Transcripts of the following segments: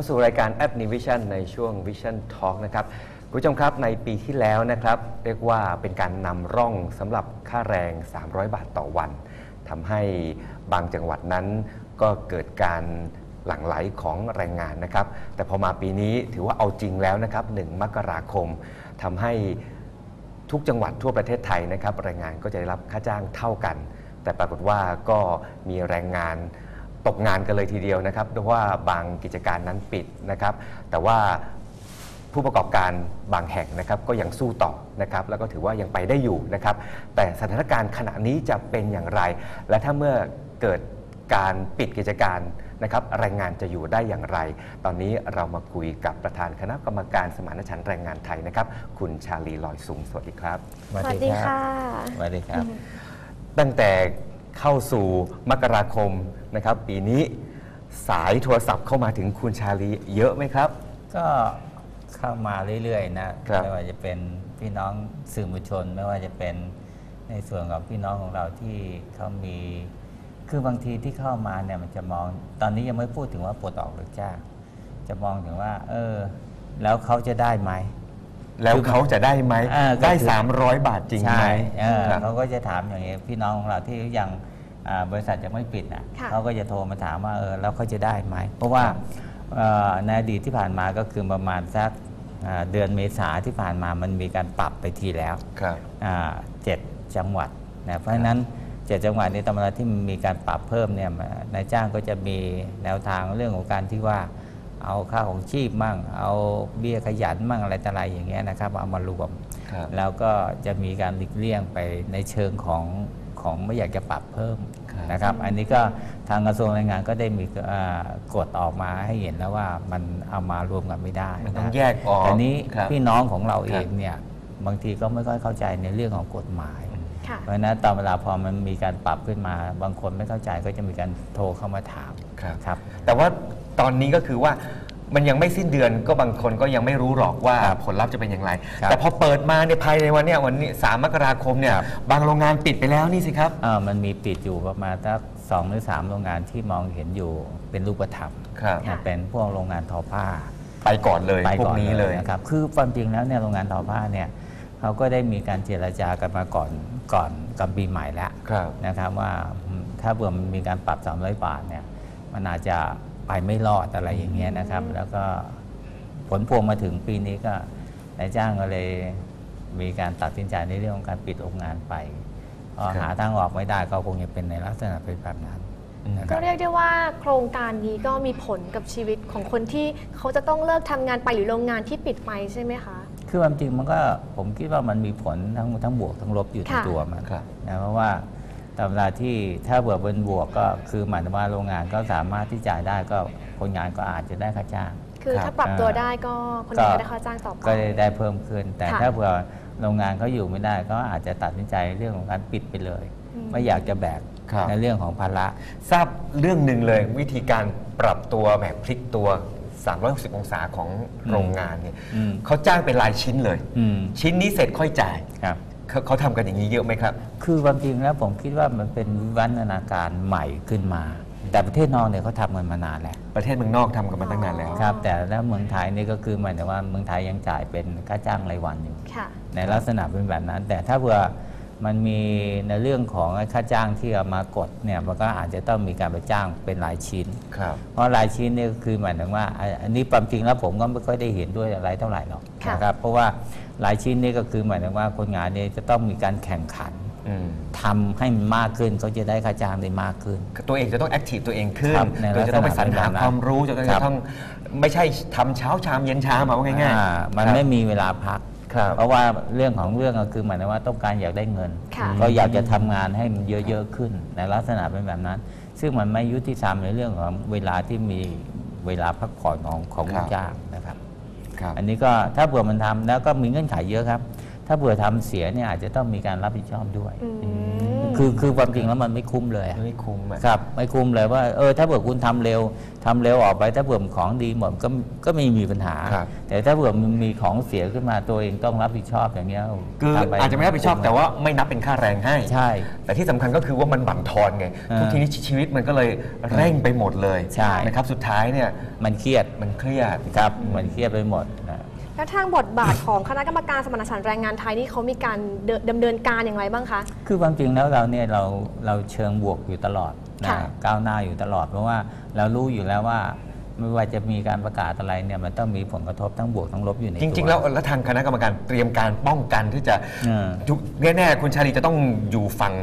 เข้าสู่รายการแอป New Vision ในช่วง Vision Talk นะครับคุณผู้ชมครับในปีที่แล้วนะครับ เรียกว่าเป็นการนำร่องสำหรับค่าแรง 300 บาทต่อวันทำให้บางจังหวัดนั้นก็เกิดการหลั่งไหลของแรงงานนะครับ แต่พอมาปีนี้ถือว่าเอาจริงแล้วนะครับ 1 มกราคมทำให้ทุกจังหวัดทั่วประเทศไทยนะครับแรงงานก็จะได้รับค่าจ้างเท่ากัน แต่ปรากฏว่าก็มีแรงงาน ตกงานกันเลยทีเดียวนะครับเพราะว่าบางกิจการนั้นปิดนะครับ แต่ว่าผู้ประกอบการบางแห่งนะครับก็ยังสู้ต่อนะครับ แล้วก็ถือว่ายังไปได้อยู่นะครับ แต่สถานการณ์ขณะนี้จะเป็นอย่างไร และถ้าเมื่อเกิดการปิดกิจการนะครับแรงงานจะอยู่ได้อย่างไร ตอนนี้เรามาคุยกับประธานคณะกรรมการสมานฉันท์แรงงานไทยนะครับ คุณชาลีลอยสุงสวัสดีครับสวัสดีค่ะสวัสดีครับ ตั้งแต่ เข้าสู่มกราคมนะครับ ปีนี้สายโทรศัพท์เข้ามาถึงคุณชาลีเยอะไหมครับ ก็เข้ามาเรื่อยๆนะครับไม่ว่าจะเป็นพี่น้องสื่อมวลชน ไม่ว่าจะเป็นในส่วนของพี่น้องของเราที่เขามี คือบางทีที่เข้ามาเนี่ยมันจะมอง ตอนนี้ยังไม่พูดถึงว่าปลดออกหรือจ้างจะมองถึงว่า เออ แล้วเขาจะได้ไหม แล้วเขาจะได้ไหมอ่าก็ได้คือ300 บาทจริงไหมใช่เออครับ เขาก็จะถามอย่างนี้พี่น้องของเราที่ยังอ่าบริษัทยังไม่ปิดนะค่ะ เขาก็จะโทรมาถามว่าเออแล้วเขาจะได้ไหม เพราะว่าเอ่อในอดีตที่ผ่านมาก็คือประมาณสักอ่าเดือนเมษาที่ผ่านมามันมีการปรับไปทีแล้ว ครับ อ่าเจ็ดจังหวัดนะเพราะฉะนั้นเจ็ดจังหวัดนี้ตำราที่มีการปรับเพิ่มเนี่ยนายจ้างก็จะมีแนวทางเรื่องของการที่ว่า เอาค่าของชีพมั่ง เอาเบี้ยขยันมั่งอะไรต่ออะไรอย่างเงี้ยนะครับ เอามารวม ครับ แล้วก็จะมีการหลีกเลี่ยงไปในเชิงของของไม่อยากจะปรับเพิ่มครับ นะครับ อันนี้ก็ทางกระทรวงแรงงานก็ได้มีอ่ากฎออกมาให้เห็นแล้วว่ามันเอามารวมกันไม่ได้มันต้องะแยกออกแต่นี้ครับ พี่น้องของเราเอครังบเนี่ยบางทีก็ไม่ค่อยเข้าใจในเรื่องของกฎหมาย ค่ะ เพราะฉะนั้นตอนเวลาพอมันมีการปรับขึ้นมา บางคนไม่เข้าใจก็จะมีการโทรเข้ามาถามครับ ครับ แต่ว่า ตอนนี้ก็คือว่ามันยังไม่สิ้นเดือนก็บางคนก็ยังไม่รู้หรอกว่าครับผลลัพธ์จะเป็นอย่างไรครับแต่พอเปิดมาในยภายในวันเนี้ยวันนี้ 3 มกราคมเนี่ยครับบางโรงงานปิดไปแล้วนี่สิครับอ่ามันมีปิดอยู่ประมาณสักสองหรือสามโรงงานที่มองเห็นอยู่เป็นรูปธรรมครับค่ะเป็นพวกโรงงานทอผ้า ไปก่อนเลยไปพวก่กอนนี้เลยนะครับคือความจริงแล้วเนี่ยโรงงานทอผ้าเนี่ยเขาก็ได้มีการเจรจากันมาก่อนก่อนกับปีใหม่แล้วครับนะครับว่าอืมถ้าเผื่อมันมีการปรับ 300 บาทเนี่ยมันอาจจะ ไปไม่รอดอะไรอย่างเงี้ยนะครับ แล้วก็ผลพวงมาถึงปีนี้ก็นายจ้างก็เลยมีการตัดสินใจในเรื่องของการปิดโรงงานไปพอครับหาทางออกไม่ได้ก็คงจะเป็นในลักษณะเป็นแบบนั้นนะคก็รับเรียกได้ว่าโครงการนี้ก็มีผลกับชีวิตของคนที่เขาจะต้องเลิกทำงานไปหรือโรงงานที่ปิดไปใช่ไหมคะ คือความจริงมันก็ผมคิดว่ามันมีผลทั้งทั้งบวกทั้งลบอยู่ในค่ะตัวมันครับนะเพราะว่า ตามเวลาที่ถ้าเบื่อเป็นบวกก็คือหมายถึงว่าโรงงานก็สามารถที่จ่ายได้ก็คนงานก็อาจจะได้ค่าจ้าง คือครับถ้าปรับตัวได้ก็คนงานก็ได้ค่าจ้างต่อไปก็ได้ได้เพิ่มขึ้น แต่ค่ะถ้าเผื่อโรงงานเขาอยู่ไม่ได้ก็อาจจะตัดสินใจเรื่องของการปิดไปเลยอืมไม่อยากจะแบกครับในเรื่องของภาระทราบเรื่องหนึ่งเลยวิธีการปรับตัวแบบพลิกตัว 360 องศาของโรงงานเนี่ยอืมเขาจ้างเป็นรายชิ้นเลยอืมชิ้นนี้เสร็จค่อยจ่ายครับ เขาเขาทำกันอย่างนี้เยอะไหมครับ คือความจริงแล้วผมคิดว่ามันเป็นวิวัฒนาการใหม่ขึ้นมา แต่ประเทศนอกเนี่ยเขาทำกันมานานแล้วประเทศเมืองนอกทำกันมาตั้งนานแล้ว ครับ แต่แล้วเมืองไทยนี่ก็คือหมายถึงว่าเมืองไทยยังจ่ายเป็นค่าจ้างรายวันอยู่ ค่ะ ในลักษณะเป็นแบบนั้น แต่ถ้าเผื่อ มันมีในเรื่องของค่าจ้างที่เอามากดเนี่ยมันก็อาจจะต้องมีการไปจ้างเป็นรายชิ้น ครับ เพราะรายชิ้นนี่ก็คือหมายถึงว่าอะอันนี้ความจริงแล้วผมก็ไม่ค่อยได้เห็นด้วยอะไรเท่าไหร่หรอกค่ะ นะครับเพราะว่ารายชิ้นนี่ก็คือหมายถึงว่าคนงานเนี่ยจะต้องมีการแข่งขันอืมทำให้มันมากขึ้นเขาจะได้ค่าจ้างได้มากขึ้น ตัวเองจะต้องแอคทีฟตัวเองขึ้นครับในโดยจะต้องไปสรรหาลักษณะแบบนั้นความรู้จะต้องครับ จะต้องไม่ใช่ทำเช้าชามเย็นชามเอาง่ายอ่าๆมันครับ ไม่มีเวลาพักครับ เพราะว่าเรื่องของเรื่องก็คือหมายถึงว่าต้องการอยากได้เงินค่ะก็อยากจะทำงานให้มันเยอะๆขึ้นในลักษณะเป็นแบบนั้น ซึ่งมันไม่ยุติธรรมในเรื่องของเวลาที่มีเวลาพักผ่อนของของครัลูบกจ้างนะครับครับ อันนี้ก็ถ้าเผื่อมันทำแล้วก็มีเงื่อนไขเยอะครับ ถ้าเผื่อทำเสียเนี่ยอาจจะต้องมีการรับผิดชอบด้วยอืม คือคือความจริงแล้วมันไม่คุ้มเลยอะไม่คุ้มอะครับ ไม่คุ้มเลยว่าเออถ้าเผื่อคุณทำเร็วทำเร็วออกไป ถ้าเผื่อของดีหมดก็ก็ไม่มีปัญหาครับแต่ถ้าเผื่อมันมีของเสียขึ้นมาตัวเองต้องรับผิดชอบอย่างเงี้ยคือทำปอาจจะไม่รับผิดชอบแต่ว่าไม่นับเป็นค่าแรงให้ใช่ แต่ที่สำคัญก็คือว่ามันบั่นทอนไงอ่าทุกทีนี้ชีวิตมันก็เลยเร่งไปหมดเลยใช่นะครับสุดท้ายเนี่ยมันเครียดมันเครียดครับมันเครียดไปหมดนะ แล้วทางบทบาทของคณะกรรมการสมรรถฉันท์แรงงานไทยนี่เขามีการเดินดำเนินการอย่างไรบ้างคะ คือความจริงแล้วเราเนี่ยเราเราเชิงบวกอยู่ตลอดนะค่ะก้าวหน้าอยู่ตลอดเพราะว่าเรารู้อยู่แล้วว่าไม่ว่าจะมีการประกาศอะไรเนี่ยมันต้องมีผลกระทบทั้งบวกทั้งลบอยู่ในจตัวริง ๆ แล้วแล้วทางคณะกรรมการเตรียมการป้องกันที่จะอืมทุกแน่ๆคุณชาลีจะต้องอยู่ฝั่ง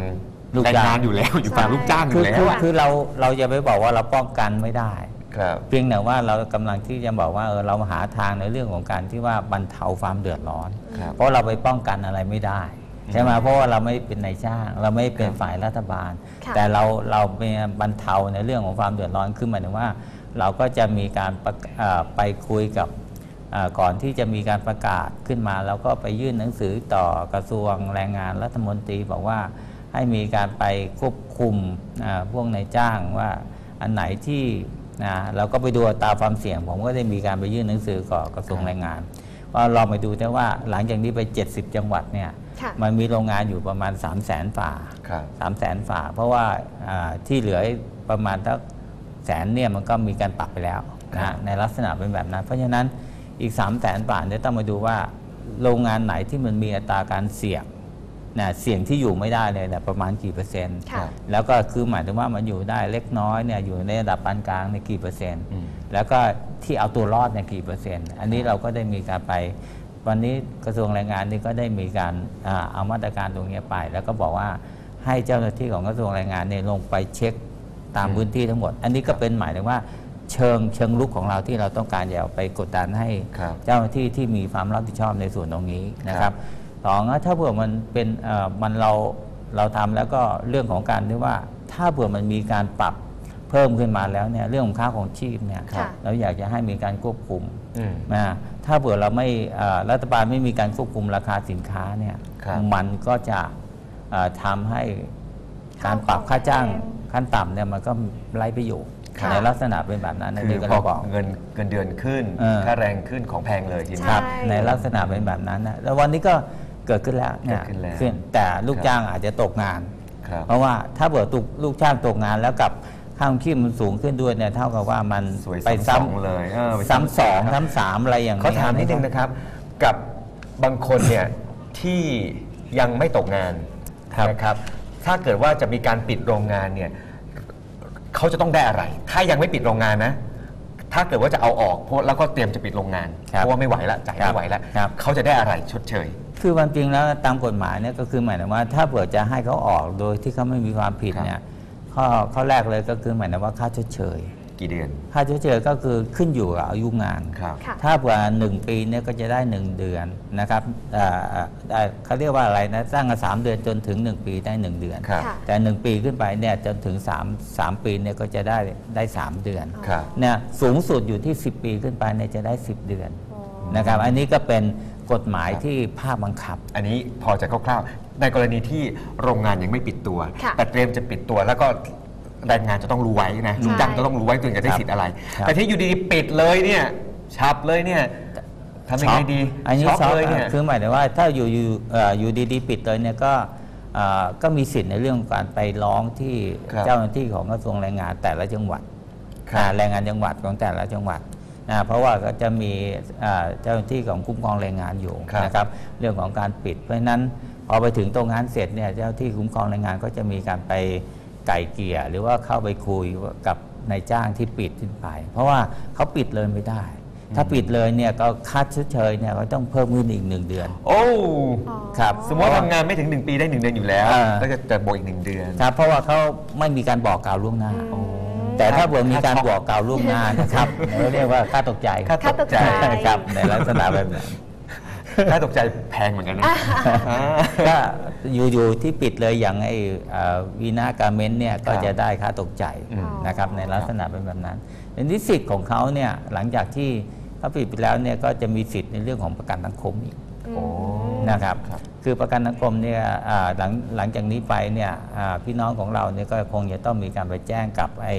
ลูกแรงจ้างงานอยู่แล้วอยู่ฝั่งใช่ลูกจ้างอคืยู่อแล้คืวออะคือเราเราจะไปบอกว่าเราป้องกันไม่ได้ ครับเพียงแต่ว่าเรากำลังที่จะบอกว่าเออเราหาทางในเรื่องของการที่ว่าบรรเทาความเดือดร้อน ครับ เพราะเราไปป้องกันอะไรไม่ได้ใช่ไหมเพราะว่าเราไม่เป็นนายจ้าง เราไม่เป็นฝ่ายรัฐบาล ค่ะ แต่เราเราเป็นบรรเทาในเรื่องของความเดือดร้อนขึ้นหมายถึงว่า เราก็จะมีการประกเอ่อไปคุยกับเอ่อก่อนที่จะมีการประกาศขึ้นมา แล้วก็ไปยื่นหนังสือต่อกระทรวงแรงงานรัฐมนตรีบอกว่าให้มีการไปควบคุมอ่าพวกนายจ้างว่าอันไหนที่ นะเราก็ไปดูอัตราความเสี่ยง ผมก็ได้มีการไปยื่นหนังสือก่อกระทรวงแรงงานว่าลองไปดูได้ว่าหลังจากนี้ไป 70 จังหวัดเนี่ยค่ะมันมีโรงงานอยู่ประมาณ 3 0 0 0 0 0ฝ่าครับสามแสนฝาเพราะว่าอ่าที่เหลือประมาณทักแสนเนี่ยมันก็มีการปรับไปแล้วนะครัฮะบในลักษณะเป็นแบบนั้น เพราะฉะนั้นอีก3ามแสนบาทเนี่ยต้องมาดูว่าโรงงานไหนที่มันมีอัตราการเสี่ยง นะเสี่ยงที่อยู่ไม่ได้เลยเนี่ยประมาณกี่เปอร์เซ็นต์ค่ะแล้วก็คือหมายถึงว่ามันอยู่ได้เล็กน้อยเนี่ยอยู่ในระดับปานกลางในยกี่เปอร์เซ็นต์อืมแล้วก็ที่เอาตัวรอดเนี่ยกี่เปอร์เซ็นต์ อันนี้เราก็ได้มีการไป วันนี้กระทรวงแรงงานนี่ก็ได้มีการอ่าเอามาตรการตรงนี้ไป แล้วก็บอกว่าให้เจ้าหน้าที่ของกระทรวงแรงงานเนี่ยลงไปเช็คตามอืมพื้นที่ทั้งหมด อันนี้ก็เป็นหมายถึงว่าเชิงเชิงลุกของเราที่เราต้องการอย่าไปกดดันให้ครับเจ้าหน้าที่ที่มีความรับผิดชอบในส่วนตรงนี้นะคครัรับ บ สองนะถ้าเผื่อมันเป็นเอ่อมันเราเราทำแล้วก็เรื่องของการที่ว่า ถ้าเผื่อมันมีการปรับเพิ่มขึ้นมาแล้วเนี่ยเรื่องของค่าของชีพเนี่ยค่ะเราอยากจะให้มีการควบคุมอืมนะถ้าเผื่อเราไม่เอ่อรัฐบาลไม่มีการควบคุมราคาสินค้าเนี่ยครับมันก็จะเอ่อทำให้การปรับค่าจ้างขั้นต่ำเนี่ยมันก็ไร้ประโยชน์ค่ะในลักษณะเป็นแบบนั้นนะคือที่ก็พอเลยบอกเงินเงินเดือนขึ้นเออค่าแรงขึ้นของแพงเลยทีใช่นี้ครับในลักษณะเป็นแบบนั้นนะแล้ววันนี้ก็ เกิดขึ้นแล้วเนี่ยเกิดขึ้นแล้วแต่ลูกครับจ้างอาจจะตกงาน ครับ เพราะว่าถ้าเผื่อตุกลูกจ้างตกงานแล้วกับค่าของชีพมันสูงขึ้นด้วยเนี่ยเท่ากับว่ามันสวยไปซ้ำสองซ้ำเลยเออไปซ้ำสองครับซ้ำสามอะไรอย่างเขานี้ถามนิดนึงนะครับ กับบางคนเนี่ย ที่ยังไม่ตกงานนะครับ ถ้าเกิดว่าจะมีการปิดโรงงานเนี่ยเขาจะต้องได้อะไร ถ้ายังไม่ปิดโรงงานนะ ถ้าเกิดว่าจะเอาออกเพราะแล้วก็เตรียมจะปิดโรงงานครับเพราะว่าไม่ไหวแล้วจ่ายครัไม่บไหวแล้วครับเขาจะได้อะไรชดเชย คือความจริงแล้วตามกฎหมายเนี่ยก็คือหมายถึงว่า ถ้าเผื่อจะให้เขาออกโดยที่เขาไม่มีความผิดครับเนี่ยข้อข้อแรกเลยก็คือหมายถึงว่าค่าชดเชย กี่เดือน ค่าชดเชยก็คือขึ้นอยู่กับอายุงานครับค่ะถ้าเผื่อหนึ่งปีเนี่ยก็จะได้หนึ่งเดือนนะครับอ่าอ่าได้เขาเรียกว่าอะไรนะสร้างกันสามเดือนจนถึงหนึ่งปีได้หนึ่งเดือนครับค่ะแต่หนึ่งปีขึ้นไปเนี่ยจนถึงสามสามปีเนี่ยก็จะได้ได้สามเดือนครับเนี่ยสูงสุดอยู่ที่10ปีขึ้นไปเนี่ยจะได้10เดือนอ๋อนะครับอันนี้ก็เป็น กฎหมายครับที่ภาคบังคับ อันนี้พอจะคร่าวๆ ในกรณีที่โรงงานยังไม่ปิดตัว ค่ะ แต่เตรียมจะปิดตัวแล้วก็แรงงานจะต้องรู้ไว้นะใช่ลูกจ้างจะต้องรู้ไว้ตัวเองจะได้ครับสิทธิ์อะไร ครับ แต่ที่อยู่ดีๆปิดเลยเนี่ยฉับเลยเนี่ยทำยังไงดีอันนี้ช็อกช็อกเลยเนี่ย คือหมายถึงว่าถ้าอยู่อยู่เอ่ออยู่ดีๆปิดเลยเนี่ยก็เอ่อก็มีสิทธิ์ในเรื่องของการไปร้องที่ครับเจ้าหน้าที่ของกระทรวงแรงงานแต่ละจังหวัดครับ อ่าแรงงานจังหวัดของแต่ละจังหวัด นะเพราะว่าก็จะมีอ่าเจ้าหน้าที่ของคุ้มครองแรงงานอยู่ครับนะครับเรื่องของการปิด เพราะฉะนั้นพอไปถึงตรงนั้นเสร็จเนี่ยเจ้าหน้าที่คุ้มครองแรงงานก็จะมีการไปไก่เกลี่ยหรือว่าเข้าไปคุยกับนายจ้างที่ปิดขึ้นไป เพราะว่าเขาปิดเลยไม่ได้ ถ้าปิดเลยเนี่ยก็ค่าชดเชยเนี่ยก็ต้องเพิ่มขึ้นอีกหนึ่งเดือน โอ้อ๋อครับสมมติว่าทำงานไม่ถึง 1 ปีได้ 1 เดือนอยู่แล้วอ่าก็จะจะบวกอีกหนึ่งเดือนครับเพราะว่าเขาไม่มีการบอกกล่าวล่วงหน้าอืม แต่ถ้าเผื่อมีการค่าช็อกบอกกล่าวล่วงหน้านะครับเราเรียกว่าค่าตกใจค่าค่าตกใจครับในลักษณะแบบนั้นค่าตกใจแพงเหมือนกันนะอ่าก็อยู่ๆที่ปิดเลยอย่างไอ้วีนาการเมนต์เนี่ยก็ครับจะได้ค่าตกใจอืมนะครับในลักษณะเป็นแบบนั้นในที่สิทธิ์ของเขาเนี่ยหลังจากที่เขาปิดไปแล้วเนี่ยก็จะมีสิทธิ์ในเรื่องของประกันสังคมอีกอืมโอ้นะครับครับคือคือประกันสังคมเนี่ยอ่าหลังหลังจากนี้ไปเนี่ยอ่าพี่น้องของเราเนี่ยก็คงจะต้องมีการไปแจ้งกับไอ้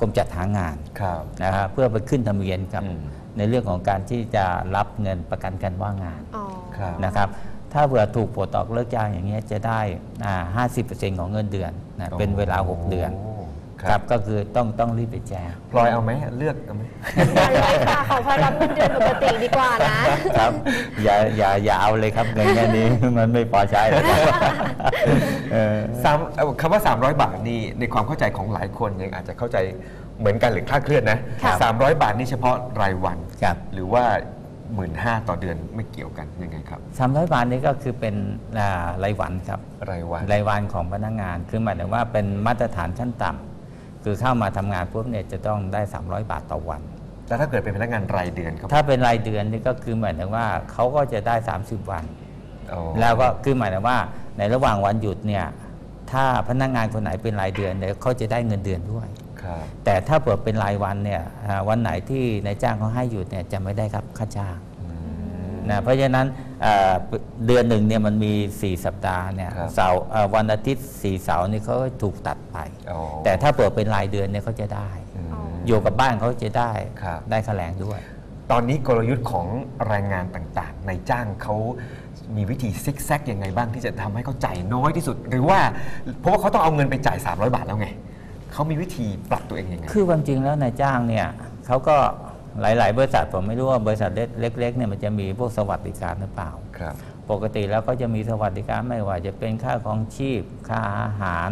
กรมจัดหางานครับนะครับเพื่อไปขึ้นทะเบียนกับอืมในเรื่องของการที่จะรับเงินประกันการว่างงานอ๋อครับนะครับถ้าเผื่อถูกปลดออกเลิกจ้างอย่างเงี้ยจะได้อ่า50%ของเงินเดือนนะเป็นเวลา 6 เดือนโครับก็คือต้องต้องรีบไปแจ้งพลอยเอาไหมเลือกเอาไหมไม่เป็นไรค่ะขอพอรับเงินเดือนปกติดีกว่านะครับอย่าอย่าอย่าเอาเลยครับเงินแค่นี้มันไม่พอใช้แล้วครับเออสามเอ่อคำว่า 300 บาทนี่ในความเข้าใจของหลายคนยังอาจจะเข้าใจเหมือนกันหรือคลาดเคลื่อนนะค่ะ300 บาทนี่เฉพาะรายวันครับหรือว่า1 5ื่นต่อเดือนไม่เกี่ยวกันยังไงครับสามร้อยบาทนี้ก็คือเป็นอ่ารายวันครับรายวันรายวันของพนักงาน คือหมายถึงว่าเป็นมาตรฐานขั้นต่ำ คือเข้ามาทำงานปุ๊บเนี่ยจะต้องได้ 300 บาทต่อวัน แล้วถ้าเกิดเป็นพนักงานรายเดือนครับ ถ้าเป็นรายเดือนนี่ก็คือหมายถึงว่าเขาก็จะได้ 30 วันอ๋อแล้วก็คือหมายถึงว่าในระหว่างวันหยุดเนี่ยถ้าพนักงานคนไหนเป็นรายเดือนเนี่ยเขาจะได้เงินเดือนด้วยครับแต่ถ้าเปิดเป็นรายวันเนี่ยอ่าวันไหนที่นายจ้างเขาให้หยุดเนี่ยจะไม่ได้ครับค่าจ้างอืมนะเพราะฉะนั้น เอ่อเดือนหนึ่งเนี่ยมันมี 4 สัปดาห์เนี่ยครับเสาร์เอ่อวันอาทิตย์4เสาร์นี่เขาก็ถูกตัดไปอ๋อแต่ถ้าเปิดเป็นรายเดือนเนี่ยเขาจะได้อืมอยู่กับบ้านเขาจะได้ครับได้ค่าแรงด้วย ตอนนี้กลยุทธ์ของแรงงานต่างๆ ในจ้างเขามีวิธีซิกแซกยังไงบ้างที่จะทำให้เขาจ่ายน้อยที่สุด หรือว่าเพราะว่าเขาต้องเอาเงินไปจ่าย 300 บาทแล้วไงเขามีวิธีปรับตัวเองยังไงคือความจริงแล้วนายจ้างเนี่ยเขาก็ หลาย ๆ บริษัทผมไม่รู้ว่าบริษัทเล็กๆเนี่ยมันจะมีพวกสวัสดิการหรือเปล่า ครับ ปกติแล้วก็จะมีสวัสดิการไม่ว่าจะเป็นค่าของชีพ ค่าอาหาร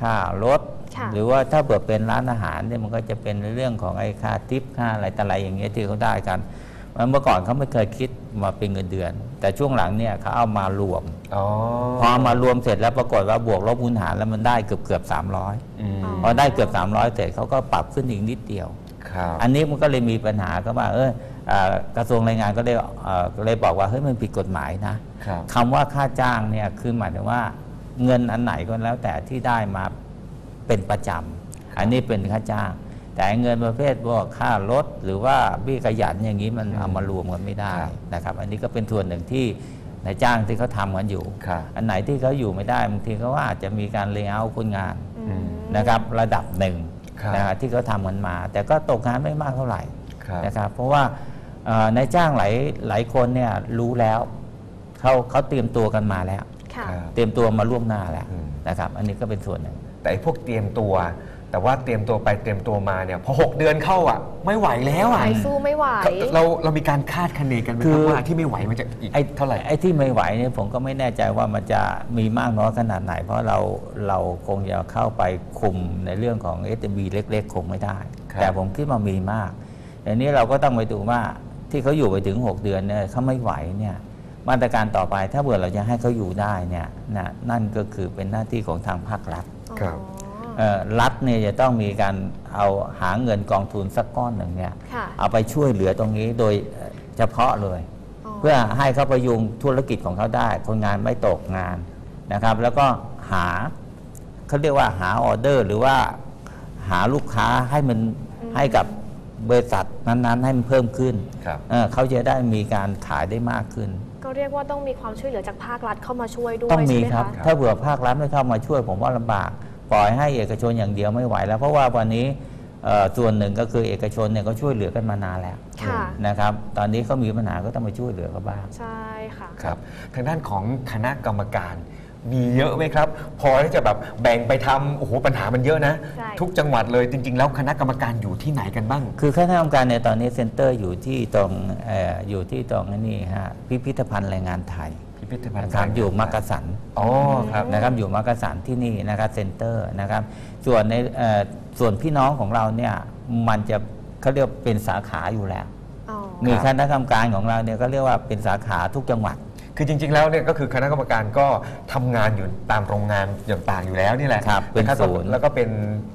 ค่ารถ ค่ะ หรือว่าถ้าเปิดเป็นร้านอาหารเนี่ยมันก็จะเป็นเรื่องของไอ้ค่าทิปค่าอะไรต่ออะไรอย่างเงี้ยที่เขาได้กันเมื่อก่อนเขาไม่เคยคิดมาเป็นเงินเดือน แต่ช่วงหลังเนี่ยเขาเอามารวม อ๋อพอเอามารวมเสร็จแล้วปรากฏว่าบวกลบคูณหารแล้วมันได้เกือบเกือบสามร้อย อืม พอได้เกือบ 300 เสร็จเขาก็ปรับขึ้นอีกนิดเดียวครับ อันนี้มันก็เลยมีปัญหาก็ว่าเออเอ่อกระทรวงแรงงานก็เลยเอ่อก็เลยบอกว่าเฮ้ยมันผิดกฎหมายนะครับคำว่าค่าจ้างเนี่ยคือหมายถึงว่าเงินอันไหนก็แล้วแต่ที่ได้มาเป็นประจำอันนี้เป็นค่าจ้าง แต่เงินประเภทพวกค่ารถหรือว่าเบี้ยขยันอย่างนี้มันอืมเอามารวมกันไม่ได้ครับนะครับ อันนี้ก็เป็นส่วนหนึ่งที่นายจ้างที่เขาทำกันอยู่ครับอันไหนที่เขาอยู่ไม่ได้บางทีเขาว่าอาจจะมีการเลเยอร์คนงานอืมนะครับระดับหนึ่งครับ นะครับที่เขาทำกันมา แต่ก็ตกงานไม่มากเท่าไหร่ครับนะครับเพราะว่าเอ่อนายจ้างหลายหลายคนเนี่ยรู้แล้วเขาเขาเตรียมตัวกันมาแล้วค่ะครับเตรียมตัวมาล่วงหน้าแล้วอืมนะครับ อันนี้ก็เป็นส่วนหนึ่งแต่ไอ้พวกเตรียมตัว แต่ว่าเตรียมตัวไปเตรียมตัวมาเนี่ยพอ 6 เดือนเข้าอะ ไม่ไหวแล้วอะไหวสู้ไม่ไหว เราเรามีการคาดคะเนกันไหมคืครับอ ว่าที่ไม่ไหวมันจะอีกไอ้เท่าไหร่ ไอ้ที่ไม่ไหวเนี่ยผมก็ไม่แน่ใจว่ามันจะมีมากน้อยขนาดไหน เพราะเราเราคงจะเข้าไปคุมในเรื่องของ s อ b เล็ก ๆ คงไม่ได้ ครับ แต่ผมคิดว่ามีมากแต่นี้เราก็ต้องไปดูว่าที่เขาอยู่ไปถึง 6 เดือนเนี่ยเขาไม่ไหวเนี่ยมาตรการต่อไปถ้าเผื่อเราจะให้เขาอยู่ได้เนี่ยนะนั่นก็คือเป็นหน้าที่ของทางภาครัฐ ครับอ๋อเอ่อ รัฐเนี่ยจะต้องมีการเอาหาเงินกองทุนสักก้อนหนึ่งเนี่ยค่ะเอาไปช่วยเหลือตรงนี้โดยเอ่อเฉพาะเลย เพื่อให้เขาประยุงธุรกิจของเขาได้ คนงานไม่ตกงานนะครับ แล้วก็หาเขาเรียกว่าหาออเดอร์ หรือว่าหาลูกค้าให้มันอืมให้กับบริษัทนั้นๆ ให้มันเพิ่มขึ้นครับเอ่อเขาจะได้มีการขายได้มากขึ้น ก็เรียกว่าต้องมีความช่วยเหลือจากภาครัฐเข้ามาช่วยด้วยต้องมีใช่ไหมครับคะถ้าเผื่อภาครัฐไม่เข้ามาช่วยผมว่าลำบาก ปล่อยให้เอกชนอย่างเดียวไม่ไหวแล้วเพราะว่าวันนี้เอ่อส่วนหนึ่งก็คือเอกชนเนี่ยก็ช่วยเหลือกันมานานแล้วค่ะนะครับ ตอนนี้เขามีปัญหาก็ต้องมาช่วยเหลือเขาบ้างใช่ค่ะครับ ทางด้านของคณะกรรมการมีเยอะไหมครับ พอที่จะแบบแบ่งไปทำโอ้โหปัญหามันเยอะนะใช่ทุกจังหวัดเลยจริง ๆ แล้วคณะกรรมการอยู่ที่ไหนกันบ้าง คือคณะกรรมการในยตอนนี้เซ็นเตอร์อยู่ที่ตรงเอออยู่ที่ตรงนี่ฮะพิพิธภัณฑ์แรงงานไทย พิพิธภัณฑ์นะครับอยู่มักกะสันอ๋อครับนะครับอยู่มักกะสันที่นี่นะครับเซ็นเตอร์นะครับ ส่วนในเอ่อส่วนพี่น้องของเราเนี่ยมันจะเขาเรียกเป็นสาขาอยู่แล้วอ๋อมีครับคณะกรรมการของเราเนี่ยก็เรียกว่าเป็นสาขาทุกจังหวัดคือจริง ๆ แล้วเนี่ยก็คือคณะกรรมการก็ทำงานอยู่ตามโรงงานอย่างต่างอยู่แล้วนี่แหละครับเป็นนะครับศูนย์แล้วก็เป็น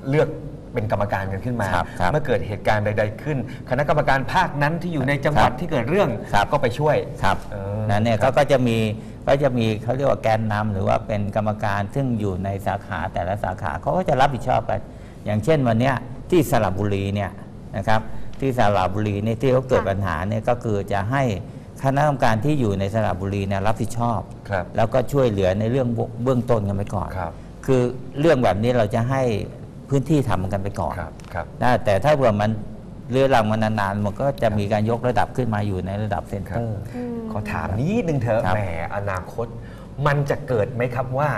เลือก เป็นกรรมการกันขึ้นมา ครับครับเมื่อเกิดเหตุการณ์ใด ๆ ขึ้น คณะกรรมการภาคนั้นที่อยู่ในจังหวัดครับที่เกิดเรื่องครับ ก็ไปช่วย ครับเออนั่นเนี่ยครัก็บก็จะมีก็จะมีเขาเรียกว่าแกนนำหรือว่าเป็นกรรมการซึ่งอยู่ในสาขาแต่ละสาขาเขาก็จะรับผิดชอบกันอย่างเช่นวันเนี้ยที่สระบุรีเนี่ยนะครับที่สระบุรีเนี่ยที่เขาเกิดค่ะปัญหาเนี่ยก็คือจะให้คณะกรรมการที่อยู่ในสระบุรีเนี่ยรับผิดชอบ ครับแล้วก็ช่วยเหลือในเรื่องเบื้องต้นกันไปก่อน ครับ คือเรื่องแบบนี้เราจะให้ พื้นที่ทำกันไปก่อนครับครับนะแต่ถ้าเผื่อมันเรื้อรังมานานๆมันก็จะมีการยกระดับขึ้นมาอยู่ในระดับเซ็นเตอร์อืมขอถามนิดนึงเถอะครับแหมอนาคต มันจะเกิดไหมครับว่า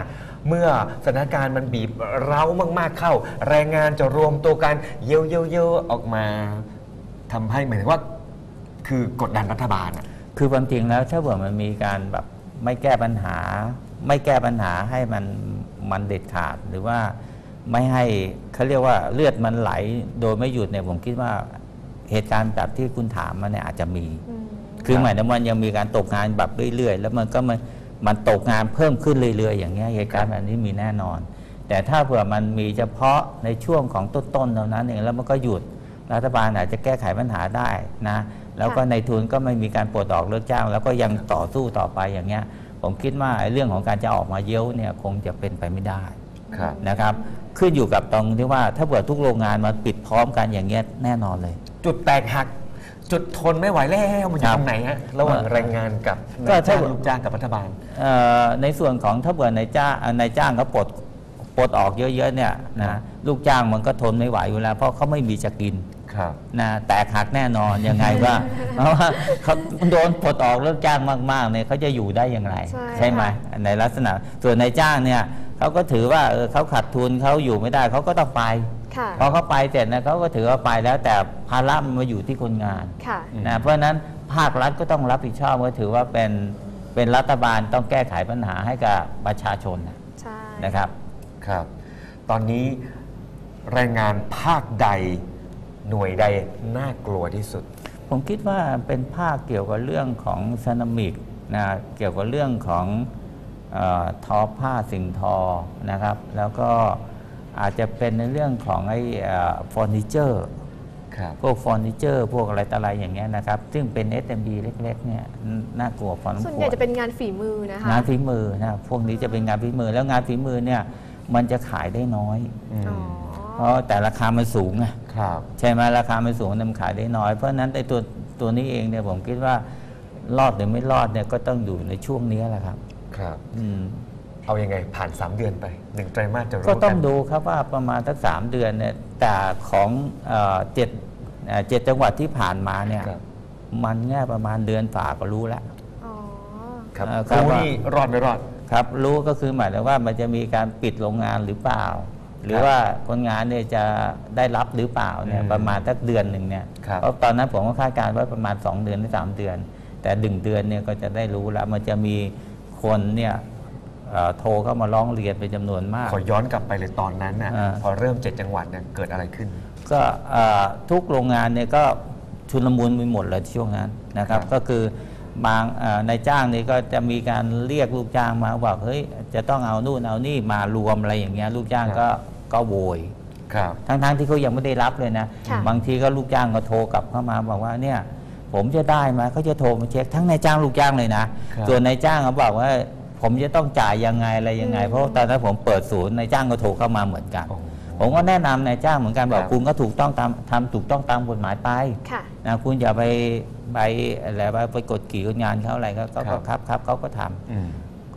เมื่อสถานการณ์มันบีบเร้ามากๆเข้า แรงงานจะรวมตัวกันเยี่ยวเยี่ยวเยี่ยวออกมาทำให้หมายถึงว่า คือกดดันรัฐบาลอะคือความจริงแล้วถ้าเผื่อมันมีการแบบไม่แก้ปัญหา ไม่แก้ปัญหาให้มันมันเด็ดขาดหรือว่า ไม่ให้เขาเรียกว่าเลือดมันไหลโดยไม่หยุดเนี่ยผมคิดว่าเหตุการณ์แบบที่คุณถามมาเนี่ยอาจจะมีอืมคือหมายถึงมันยังมีการตกงานแบบเรื่อยๆ แล้วมันก็มันมันตกงานเพิ่มขึ้นเรื่อยๆ อย่างเงี้ยเหตุการณ์แบบนี้มีแน่นอน แต่ถ้าเผื่อมันมีเฉพาะในช่วงของต้นๆเท่านั้นเองแล้วมันก็หยุดรัฐบาลอาจจะแก้ไขปัญหาได้นะแล้วก็ค่ะในทุนก็ไม่มีการปลดออกเลิกจ้าง แล้วก็ยังต่อสู้ต่อไปอย่างเงี้ยผมคิดว่าไอ้เรื่องของการจะออกมาเย้ยวเนี่ยคงจะเป็นไปไม่ได้ครับนะครับ ขึ้นอยู่กับตรงที่ว่าถ้าเผื่อทุกโรงงานมาปิดพร้อมกันอย่างเงี้ยแน่นอนเลย จุดแตกหัก จุดทนไม่ไหวแล้วมันอยู่ครับตรงไหนฮะระหว่างแรงงานกับก็นายถ้า จ้างลูกจ้างกับรัฐบาล เอ่อในส่วนของถ้าเบื่อนายจ้างเอ่อนายจ้างเขาปลดปลดออกเยอะๆเนี่ยนะลูกจ้างมันก็ทนไม่ไหวอยู่แล้วเพราะเขาไม่มีจะกิน ครับ นะแตกหักแน่นอนยังไงว่า เพราะว่าเขาโดนปลดออกเลิกจ้างมากๆเนี่ยเขาจะอยู่ได้อย่างไรใช่ไหมค่ะ ในลักษณะส่วนนายจ้างเนี่ย เขาก็ถือว่าเออเขาขาดทุนเขาอยู่ไม่ได้เขาก็ต้องไปค่ะพอเขาไปเสร็จนะเขาก็ถือว่าไปแล้วแต่ภาระมันมาอยู่ที่คนงานค่ะอืมนะเพราะฉะนั้นภาครัฐก็ต้องรับผิดชอบก็ถือว่าเป็นเป็นรัฐบาลต้องแก้ไขปัญหาให้กับประชาชนนะใช่นะครับครับ ตอนนี้แรงงานภาคใดหน่วยใดน่ากลัวที่สุด ผมคิดว่าเป็นภาคเกี่ยวกับเรื่องของเซนามิกนะเกี่ยวกับเรื่องของเออ ทอผ้าสิ่งทอนะครับ แล้วก็อาจจะเป็นในเรื่องของไอ้เฟอร์นิเจอร์ครับพวกเฟอร์นิเจอร์พวกอะไรต่ออะไรอย่างเงี้ยนะครับ ซึ่งเป็น SMB เล็กๆเนี่ยน่ากลัวพอสมควรส่วนใหญ่จะเป็นงานฝีมือนะคะงานฝีมือนะพวกนี้จะเป็นงานฝีมือแล้วงานฝีมือเนี่ยมันจะขายได้น้อยอืมอ๋อเพราะแต่ราคามันสูงไงครับใช่ไหมราคามันสูงมันขายได้น้อย เพราะฉะนั้นไอ้ตัวตัวนี้เองเนี่ยผมคิดว่ารอดหรือไม่รอดเนี่ยก็ต้องอยู่ในช่วงนี้แหละครับ ครับอืมเอายังไงผ่าน 3 เดือนไปหนึ่งไตรมาสจะรู้ก็ต้องนดูครับว่าประมาณสักสามเดือนเนี่ยแต่ของเอ่อเจ็ดเอ่อเจ็ดจังหวัดที่ผ่านมาเนี่ยครับมันแง่ประมาณเดือนฝ่าก็รู้แล้ว อ๋อ ครับเอ่อครูว่า นี่รอดไม่รอด ครับรู้ก็คือหมายถึงว่ามันจะมีการปิดโรงงานหรือเปล่า หรือว่าคนงานเนี่ยจะได้รับหรือเปล่าเนี่ยอืมประมาณสักเดือนหนึ่งเนี่ยครับ เพราะตอนนั้นผมก็คาดการณ์ว่าประมาณ 2 เดือนหรือ3เดือน แต่ดึงเดือนเนี่ยก็จะได้รู้แล้วมันจะมี คนเนี่ยเอ่อโทรเข้ามาร้องเรียนเป็นจำนวนมาก ขอย้อนกลับไปเลยตอนนั้นน่ะอ่าพอเริ่มเจ็ดจังหวัดเนี่ยเกิดอะไรขึ้น ก็เอ่อทุกโรงงานเนี่ยก็ชุลมุนไปหมดเลยช่วงนั้นนะครับครับก็คือบางเอ่อนายจ้างนี่ก็จะมีการเรียกลูกจ้างมาบอกเฮ้ยจะต้องเอานู่นเอานี่มารวมอะไรอย่างเงี้ยลูกจ้างก็ก็โวยครับทั้งๆที่เขายังไม่ได้รับเลยนะค่ะบางทีก็ลูกจ้างก็โทรกลับเข้ามาบอกว่าเนี่ย ผมจะได้ไหมเขาจะโทรมาเช็คทั้งนายจ้างลูกจ้างเลยนะครับส่วนนายจ้างเขาบอกว่า ผมจะต้องจ่ายยังไงอะไรยังไงอืมเพราะตอนนั้นผมเปิดศูนย์นายจ้างก็โทรเข้ามาเหมือนกันโอ้ผมก็แนะนำนายจ้างเหมือนกันบอกครับคุณก็ถูกต้องตามทำถูกต้องตามกฎหมายไปค่ะนะคุณอย่าไปไปอะไรว่าไปกดขี่คนงานเขาอะไรก็ก็ครัก็บครับครับเขาก็ทำอืม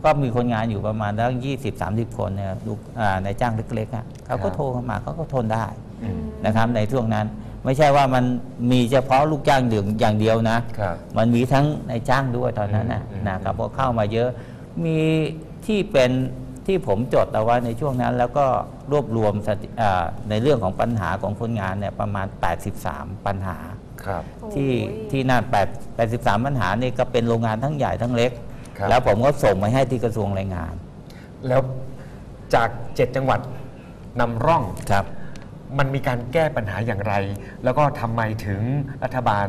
ก็มีคนงานอยู่ประมาณตั้งยี่สิบสามสิบคนเนี่ยลูกอ่านายจ้างเล็กๆอะเขาก็ครับโทรเข้ามาเขาก็ทนได้อืมนะครับในช่วงนั้น ไม่ใช่ว่ามันมีเฉพาะลูกจ้างเดียวอย่างเดียวนะครับมันมีทั้งนายจ้างด้วยตอนนั้นนะอืมนะครับพอเข้ามาเยอะ มีที่เป็นที่ผมจดเอาไว้ในช่วงนั้น แล้วก็รวบรวมสถิอ่าในเรื่องของปัญหาของคนงานเนี่ยประมาณ 83 ปัญหาครับที่โอ้ยที่นั่น8 83 ปัญหานี่ก็เป็นโรงงานทั้งใหญ่ทั้งเล็กครับแล้วผมก็ส่งไปให้ที่กระทรวงแรงงาน แล้วจากเจ็ดจังหวัดนำร่องครับ มันมีการแก้ปัญหาอย่างไร แล้วก็ทำไมถึงรัฐบาล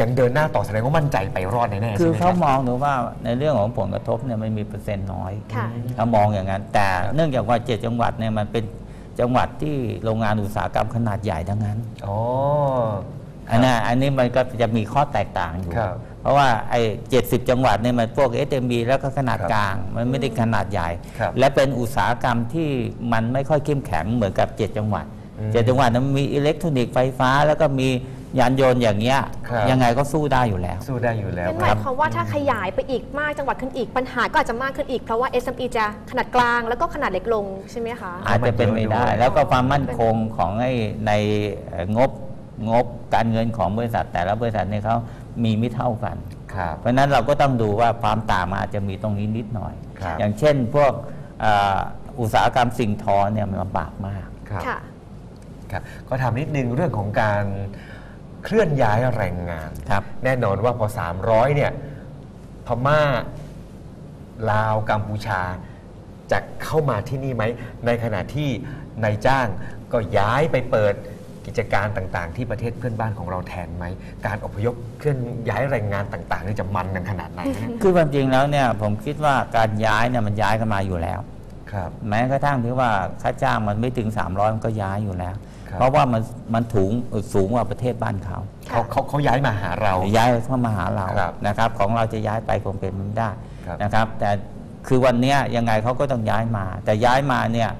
ยังเดินหน้าต่อแสดงว่ามั่นใจไปรอดแน่ๆคือใช่ไหมเขารับ มองดูว่าในเรื่องของผลกระทบเนี่ยมันมีเปอร์เซ็นต์น้อยค่ะ เขามองอย่างนั้น แต่ครับเนื่องจากว่าเจ็ดจังหวัดเนี่ยมันเป็นจังหวัดที่โรงงานอุตสาหกรรมขนาดใหญ่ทั้งนั้น อ๋อ อันนั้นอันนี้มันก็จะมีข้อแตกต่างอยู่ ครับเพราะว่าไอ้เจ็ดสิบจังหวัดเนี่ยมันพวก SMB แล้วก็ขนาดครับกลาง มันไม่ได้ขนาดใหญ่ ครับและเป็นอุตสาหกรรมที่มันไม่ค่อยเข้มแข็งเหมือนกับเจ็ดจังหวัดอืม เจ็ดจังหวัดนั้นมีอิเล็กทรอนิกส์ไฟฟ้า แล้วก็มียานยนต์อย่างเงี้ยครับ ยังไงก็สู้ได้อยู่แล้ว สู้ได้อยู่แล้วนั่นคหรัมายบ ความว่าถ้าขยายไปอีกมากจังหวัดขึ้นอีกปัญหาก็อาจจะมากขึ้นอีกเพราะว่า SME จะขนาดกลางแล้วก็ขนาดเล็กลงใช่ไหมคะ อาจจะเป็นไม่ได้ด้วยแล้วก็ความมั่นคงของไอ้ในเอ่องบงบการเงินของบริษัท แต่ละบริษัทเนี่ยเขามีไม่เท่ากัน ครับ เพราะฉะนั้นเราก็ต้องดูว่าความต่างมันอาจจะมีตรงนี้นิดหน่อย ครับ อย่างเช่นพวกเอ่ออุตสาหกรรมสิ่งทอเนี่ยมันลำบากมาก ครับ ค่ะ ครับก็ถามนิดนึงเรื่องของการเคลื่อนย้ายแรงงาน ครับแน่นอนว่าพอ 300 เนี่ยพม่าลาวกัมพูชาจะเข้ามาที่นี่ไหม ในขณะที่นายจ้างก็ย้ายไปเปิดกิจการต่างๆ ที่ประเทศเพื่อนบ้านของเราแทนไหม การอพยพเคลื่อนย้ายแรงงานต่างๆนี่จะมันกันขนาดไหนเนี่ยคือความจริงแล้วเนี่ยผมคิดว่าการย้ายเนี่ยมันย้ายกันมาอยู่แล้ว ครับ แม้กระทั่งที่ว่าค่าจ้างมันไม่ถึง 300 มันก็ย้ายอยู่แล้ว ครับ เพราะว่ามันมันถูงสูงกว่าประเทศบ้านเขาเขาเขาเขาย้ายมาหาเรา ย้ายเข้ามาหาเราครับนะครับ ของเราจะย้ายไปคงเป็นไม่ได้ครับ นะครับ แต่คือวันเนี้ยยังไงเขาก็ต้องย้ายมา แต่ย้ายมาเนี่ย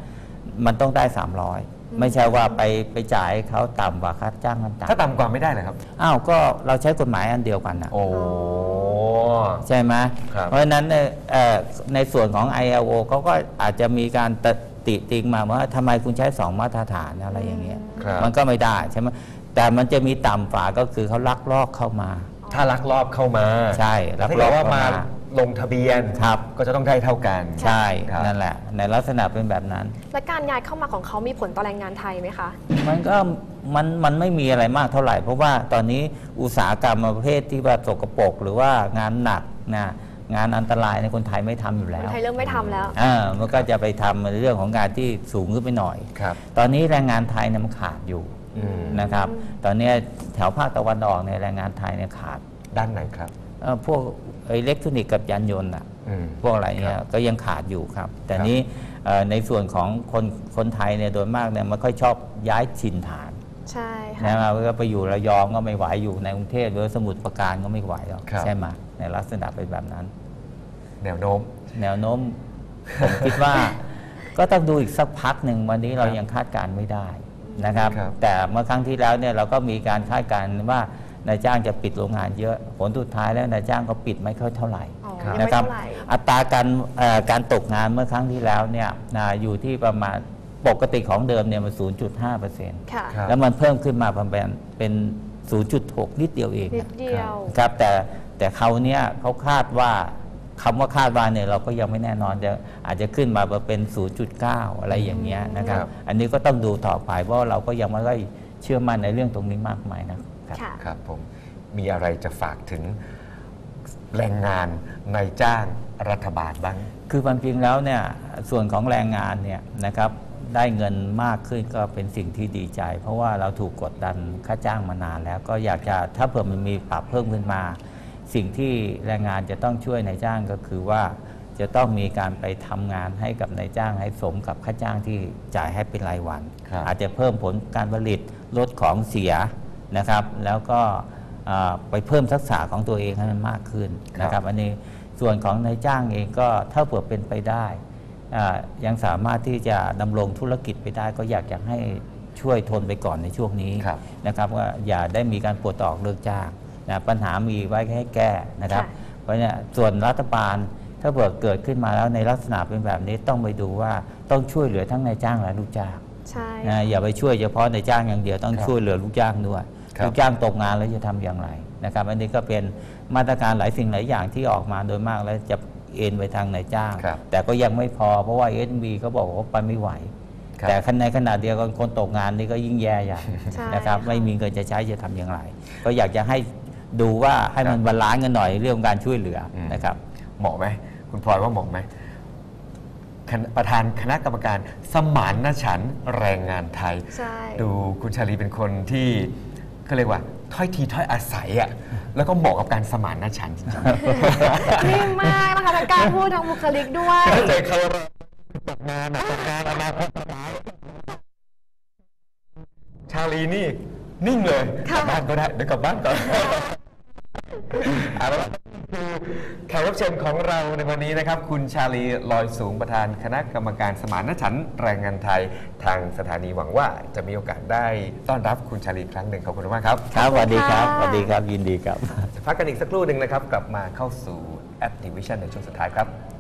มันต้องได้ 300 ไม่ใช่ว่าไปไปจ่ายให้เขาต่ำกว่าค่าจ้างขั้นถ้าต่ำต่ำกว่าไม่ได้เหรอครับอ้าวก็เราใช้กฎหมายอันเดียวกันนะ โอ้ ใช่ไหม ครับเพราะฉะนั้นเนี่ยเอ่อในส่วนของ ILO เขาก็อาจจะมีการต ติติงมาว่าทำไมคุณใช้สองมาตรฐานอะไรอย่างเงี้ยครับมันก็ไม่ได้ใช่ไหมแต่มันจะมีต่ำฝาก็คือเขาลักลอบเข้ามา ถ้าลักลอบเข้ามาใช่ลักถ้าลเกิอดบว่าเข้ามามาลงทะเบียนครับก็จะต้องได้เท่ากันใช่ครับนั่นแหละ ในลักษณะเป็นแบบนั้น และการย้ายเข้ามาของเขามีผลต่อแรงงานไทยไหมคะ มันก็มันมันไม่มีอะไรมากเท่าไหร่ เพราะว่าตอนนี้อุตสาหกรรมประเภทที่ว่าสกปรกหรือว่างานหนักนะ งานอันตรายในยคนไทยไม่ทำอยู่คแล้นวไทยเริ่มไม่ทำแล้ว อ่ามันก็จะไปทำในเรื่องของงานที่สูงขึ้นไปหน่อย ครับตอนนี้แรงงานไทยเนี่ยมันขาดอยู่อืมนะครับ ตอนนี้แถวภาคตะวันออกในยแรงงานไทยเนี่ยขาดด้านไหนครับเอ่อพวกอิเล็กทรอนิกส์กับยานยนต์อะ อืม พวกอะไรเนี่ยครับก็ยังขาดอยู่ครับ แต่ครับ นี้เอ่อในส่วนของคนคนไทยเนี่ยโดยมากเนี่ยไม่ค่อยชอบย้ายถิ่นฐาน ใช่ค่ะนะครับก็ไปอยู่ระยองก็ไม่ไหวอยู่ในกรุงเทพหรือสมุทรปราการก็ไม่ไหวหรอกครับ ใช่ไหมในลักษณะเป็นแบบนั้น แนวโน้ม แนวโน้ม ผมคิดว่า ก็ต้องดูอีกสักพักหนึ่งวันนี้เราครับยังคาดการณ์ไม่ได้นะครับ ครับ แต่เมื่อครั้งที่แล้วเนี่ยเราก็มีการคาดการณ์ว่านายจ้างจะปิดโรงงานเยอะผลสุดท้ายแล้วนายจ้างก็ปิดไม่ค่อยเท่าไหร่ อ๋อครับยังนะไม่ครับเท่าไหร่ อัตราการเอ่อการตกงานเมื่อครั้งที่แล้วเนี่ยนะอยู่ที่ประมาณ ปกติของเดิมเนี่ยมัน 0.5เปอร์เซ็นต์ค่ะ ครับ แล้วมันเพิ่มขึ้นมาประมาณเป็น 0.6 นิดเดียวเองนิดเดียว ครับแต่แต่เขาวเนี่ยเขาคาดว่าคำว่าคาดว่าเนี่ยเราก็ยังไม่แน่นอนจะอาจจะขึ้นมาเป็น 0.9 อะไรอย่างเงี้ยนะครับ ครับ อันนี้ก็ต้องดูต่อไปเพราะเราก็ยังไม่ได้เชื่อมั่นในเรื่องตรงนี้มากมายนะครับ ค่ะ ครับผมมีอะไรจะฝากถึงแรงงานนายจ้างรัฐบาลบ้าง คือความจริงแล้วเนี่ยส่วนของแรงงานเนี่ยนะครับ ได้เงินมากขึ้นก็เป็นสิ่งที่ดีใจ เพราะว่าเราถูกกดดันค่าจ้างมานานแล้วก็อยากจะถ้าเผื่อมันมีปรับเพิ่มขึ้นมา สิ่งที่แรงงานจะต้องช่วยนายจ้างก็คือว่าจะต้องมีการไปทำงานให้กับนายจ้างให้สมกับค่าจ้างที่จ่ายให้เป็นรายวันครับอาจจะเพิ่มผลการผลิตลดของเสียนะครับ แล้วก็อ่าไปเพิ่มทักษะของตัวเองให้มันมากขึ้นนะครับ อันนี้ส่วนของนายจ้างเองก็ถ้าเผื่อเป็นไปได้อ่า ยังสามารถที่จะดำรงธุรกิจไปได้ ก็อยากจะให้ช่วยทนไปก่อนในช่วงนี้ครับนะครับว่าอย่าได้มีการปลดออกเลิกจ้างนะปัญหามีไว้ให้แก้นะครับค่ะเพราะเนี่ยส่วนรัฐบาลถ้าเผื่อเกิดขึ้นมาแล้วในลักษณะเป็นแบบนี้ต้องไปดูว่าต้องช่วยเหลือทั้งนายจ้างและลูกจ้างใช่นะอย่าไปช่วยเฉพาะนายจ้างอย่างเดียวต้องครับช่วยเหลือลูกจ้างด้วยครับลูกจ้างตกงานแล้วจะทำอย่างไรนะครับ อันนี้ก็เป็นมาตรการหลายสิ่งหลายอย่างที่ออกมาโดยมากแล้วจะ เอ็นไปทางนายจ้าง ครับแต่ก็ยังไม่พอเพราะว่าเอ็นบีเขาบอกว่าไปไม่ไหว ครับ แต่ในขณะเดียวกันคนตกงานนี่ก็ยิ่งแย่ใหญ่ใช่นะครับค่ะ ไม่มีเงินจะใช้จะทำอย่างไร ก็อยากจะให้ดูว่าให้มันบาลานซ์กันหน่อยเรื่องการช่วยเหลืออม นะครับ เหมาะไหมคุณพลอยว่าเหมาะไหมคณะประธานคณะกรรมการสมานนฉันท์แรงงานไทย ใช่ ดูคุณชาลีเป็นคนที่เขาเรียกว่า ถ้อยทีถ้อยอาศัยอะแล้วก็เหมาะกับการสมานนฉันท์จริงนิ่มมากนะคะทั้งการพูดทั้งบุคลิกด้วยๆถ้าเจอเขาตกงานอะตกงานอนาคตสบายชาลีนี่นิ่งเลยกค่ะลับบ้านก็ได้เดี๋ยวกลับบ้านก่อนเอาละ คือแขกรับเชิญของเราในวันนี้นะครับ คุณชาลีลอยสูงประธานคณะกรรมการสมานฉันท์แรงงานไทย ทางสถานีหวังว่าจะมีโอกาสได้ต้อนรับคุณชาลีอีกครั้งหนึ่งขอบคุณมากครับ ครับสวัสดีครับค่ะสวัสดีครับยินดีครับ พักกันอีกสักครู่หนึ่งนะครับ กลับมาเข้าสู่แอปดิวิชันในช่วงสุดท้ายครับ